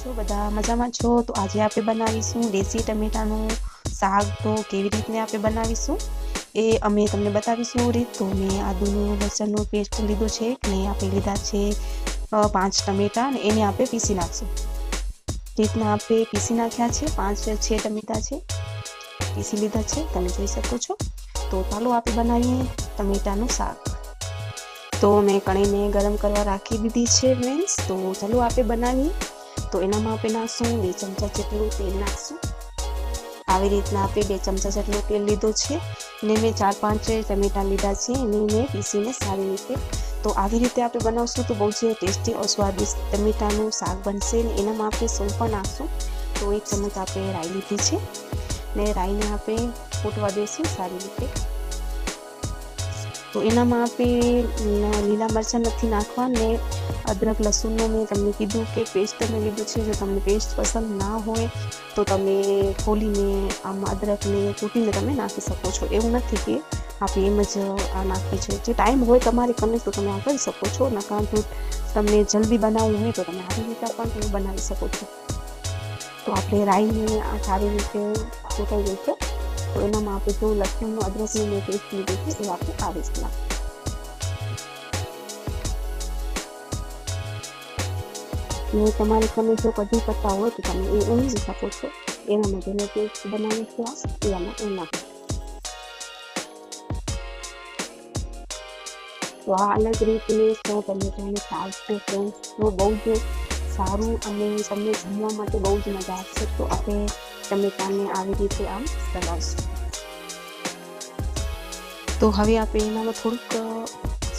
છો? બધા મજામાં છો? તો આજે આપણે બનાવીશું દેશી ટમેટાનું શાક. તો કેવી રીતને આપણે બનાવીશું? એ અમે તમને બતાવીશું રીત. તો મેં આદુનું લસણનું પેસ્ટ લીધો છે. ને આપણે લીધા છે પાંચ ટમેટા. અને એને આપણે પીસી નાખશું. રીતના આપણે પીસી નાખ્યા છે, પાંચ છે ટમેટા છે. પીસી લીધા છે. તમે જોઈ શકો છો. તો ચાલો આપણે બનાવીએ ટમેટાનું શાક. તો મેં કણીને ગરમ કરવા રાખી દીધી છે ફ્રેન્ડ્સ તો ચાલો આપણે બનાવીએ. તો એનામાં આપણે નાખશું બે ચમચા જેટલું તેલ નાખશું. આવી રીતના આપણે બે ચમચા જેટલું તેલ લીધું છે. ને મેં ચાર પાંચ ટમેટા લીધા છે. એને મેં પીસીને સારી રીતે તો આવી રીતે આપણે બનાવશું તો બહુ જ ટેસ્ટી और સ્વાદિષ્ટ ટમેટાનું શાક બનશે ને એનામાં આપણે સૂપ પણ નાખશું. તો એક ચમચ આપણે રાઈ લીધી છે. ને રાઈને આપણે ફૂટવા દઈશું સારી રીતે. તો એનામાં આપણે લીલા મરચાં નથી નાખવા ને અદરક, લસણનું મેં તમને કીધું કે પેસ્ટ તમે લીધું છે, જો તમને પેસ્ટ પસંદ ના હોય, તો તમે ખોલીને આમ અદરકને કૂટીને તમે નાખી શકો છો. એવું નથી કે આપણે એમ જ આ નાખવી છે જે ટાઈમ હોય તમારે કને તો તમે આ કરી શકો છો. નકામ તો તમને જલ્દી બનાવવું હોય તો તમે આવી રીતે પણ તમે બનાવી શકો છો. તો આપણે રાઈને આ સારી રીતે ફૂટાઈ જશે તો એનામાં આપણે જો લસણનું અદરકનું મેં પેસ્ટ લીધું છે, એ આપણે આવી રીતના ને તમારે તમે જો કઢી કરતા હોય તો તમે એ ઉમેરી શકો છો. એના માટે મેં પેસ્ટ બનાવી છે એ નાખો તો આ અલગ રીતની તો તમે શાક ચાલશે તો બહુ જ સારું અને તમને જમવા માટે બહુ જ મજા આવશે. તો આપણે ટમેટાને આવી રીતે આમ બનાવશું. તો હવે આપણે એનામાં થોડુંક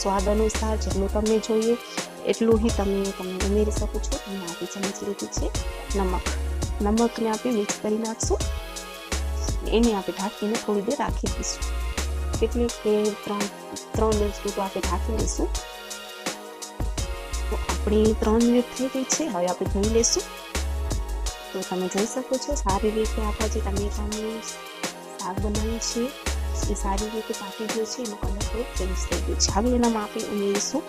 સ્વાદ અનુસાર જેટલું તમને જોઈએ, એટલું જ તમે તમે ઉમેરી શકો છો. અને આપી ચમચ લીધી છે, નમક. નમકને આપણે મિક્સ કરી નાખશું. એને આપણે ઢાંકીને થોડી દેર રાખી દઈશું. કેટલી કે ત્રણ ત્રણ મિનિટ સુધી આપણે ઢાંકી દઈશું. તો આપણી ત્રણ મિનિટ થઈ ગઈ છે. હવે આપણે જોઈ લઈશું તો તમે જોઈ શકો છો, સારી રીતે આપણા જે તમે શાક બનાવ્યું છે એ સારી રીતે પાકી ગયું છે, એનો કલર થોડો ચેન્જ થઈ ગયો છે. હવે એનામાં આપણે ઉમેરીશું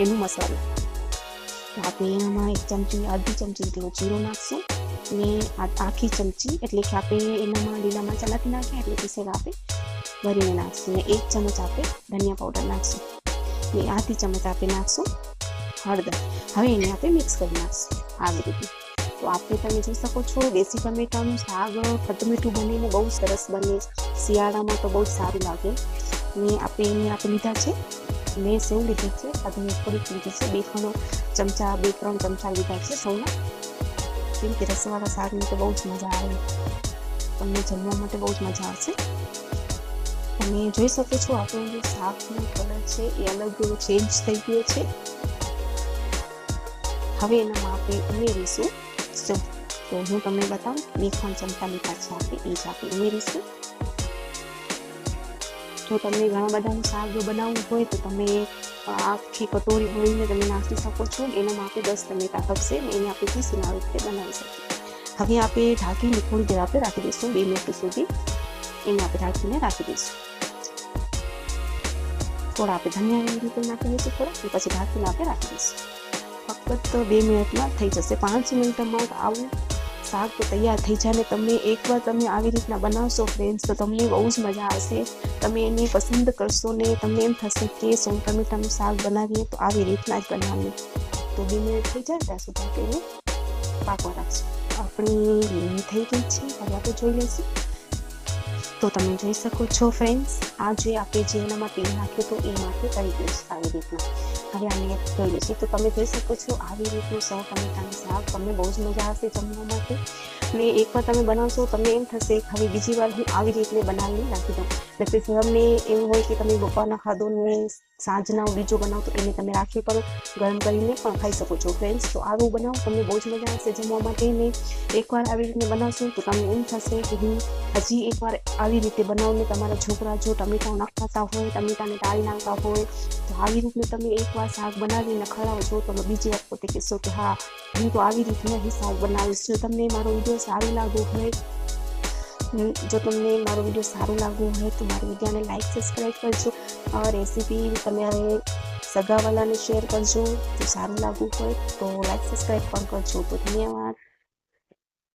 એનું મસાલો. તો આપણે એનામાં એક ચમચી, અડધી ચમચી જેટલો જીરો નાખશું ને આખી ચમચી, એટલે કે આપણે એનામાં લીલા મરચાં નાખ્યા, એટલે પીસેલા આપણે ભરીને નાખશું ને એક ચમચ આપણે ધનિયા પાવડર નાખશું. ને આધી ચમચ આપણે નાખશું હળદર. હવે એને આપણે મિક્સ કરી નાખશું. આવી રીતે. તો આપણે તમે જોઈ શકો છો, દેશી ટમેટાનું શાક, ખટમીઠું બનીને બહુ સરસ બને શિયાળામાં તો બહુ સારું લાગે. ને આપણે એને આપણે લીધા છે. મેં સેવ લીધી છે. મેં થોડીક લીધી છે. બે ત્રણ ચમચા, બે, ત્રણ ચમચા લીધા છે સૌના. કેમ કે રસવાળા શાકની તો બહુ જ મજા આવે. તમને જમવા માટે બહુ જ મજા આવશે. તમે જોઈ શકો છો, આપણું જે શાકનો કલર છે એ અલગ ચેન્જ થઈ ગયો છે. હવે એનામાં આપણે ઉમેરીશું. શું તો હું તમને બતાવું બે ત્રણ ચમચા લીધા આપણે એ જ આપણે ઉમેરીશું. જો તમને ઘણા બધાનું શાક જો બનાવવું હોય તો તમે આખી કટોરી ભરીને તમે નાખી શકો છો. એનામાં આપણે દસ ટમેટા ખપશે એને આપણે પીસીને આવી રીતે બનાવી શકીએ. હવે આપણે ઢાંકીને થોડી દેર આપણે રાખી દઈશું, બે મિનિટ સુધી. એને આપણે ઢાંકીને રાખી દઈશું. થોડા આપણે ધનિયા એવી રીતે નાખી દઈશું થોડા પછી ઢાંકીને આપણે રાખી દઈશું. ફક્ત બે મિનિટમાં થઈ જશે. પાંચ મિનિટમાં આવું શાક તૈયાર થઈ જાય ને તમે એકવાર તમે આવી રીતના બનાવશો ફ્રેન્ડ્સ તો તમને બહુ જ મજા આવશે. તમે એને પસંદ કરશો ને તમને એમ થશે કે સૌ તમે શાક બનાવીએ તો આવી રીતના જ બનાવીએ. તો બે મિનિટ થઈ જાય, ત્યાં સુધી તેને પાકવા રાખશું. આપણી લીલી થઈ ગઈ છે, હવે આપણે જોઈ લઈશું. તો તમે જોઈ શકો છો ફ્રેન્ડ્સ આ જે આપણે જે એનામાં તેલ નાખ્યું તો એ માટે કરી દઈશું આવી રીતના. હવે આને જોઈ લઈશું તો તમે જોઈ શકો છો, આવી રીતનું સૌ ટમેટાનું શાક તમને બહુ જ મજા આવશે જમવા માટે. ને એકવાર તમે બનાવશો, તમને એમ થશે કે હવે બીજી વાર હું આવી રીતે બનાવીને રાખી દઉં. એટલે પછી તમને એવું હોય કે તમે બપોરના ખાધો ને સાંજના બીજો બનાવો તો એને તમે રાખી પણ ગરમ કરીને પણ ખાઈ શકો છો. ફ્રેન્ડ્સ, તો આવું બનાવો, તમને બહુ જ મજા આવશે. જમવા માટે ને એકવાર આવી રીતે બનાવશો તો તમને એમ થશે કે હું હજી એકવાર આવી રીતે બનાવીને તમારા છોકરા જો ટમેટાં ન હોય, ટમેટાને ટાળી નાખતા હોય, તો આવી રીતે તમે એકવાર શાક બનાવીને ખવડાવો તો બીજી વાર પોતે કહેશો કે હા હું તો આવી રીતના હિસાબ બનાવીશ. જો તમને મારો વીડિયો સારો લાગ્યો હોય જો તમને મારો વીડિયો સારો લાગ્યો હોય, તો મારા વિડીયોને લાઈક સબસ્ક્રાઈબ કરજો. રેસીપી તમે હવે સગાવાલાને શેર કરજો. જો સારું લાગવું હોય, તો લાઈક સબસ્ક્રાઈબ પણ કરજો. તો ધન્યવાદ.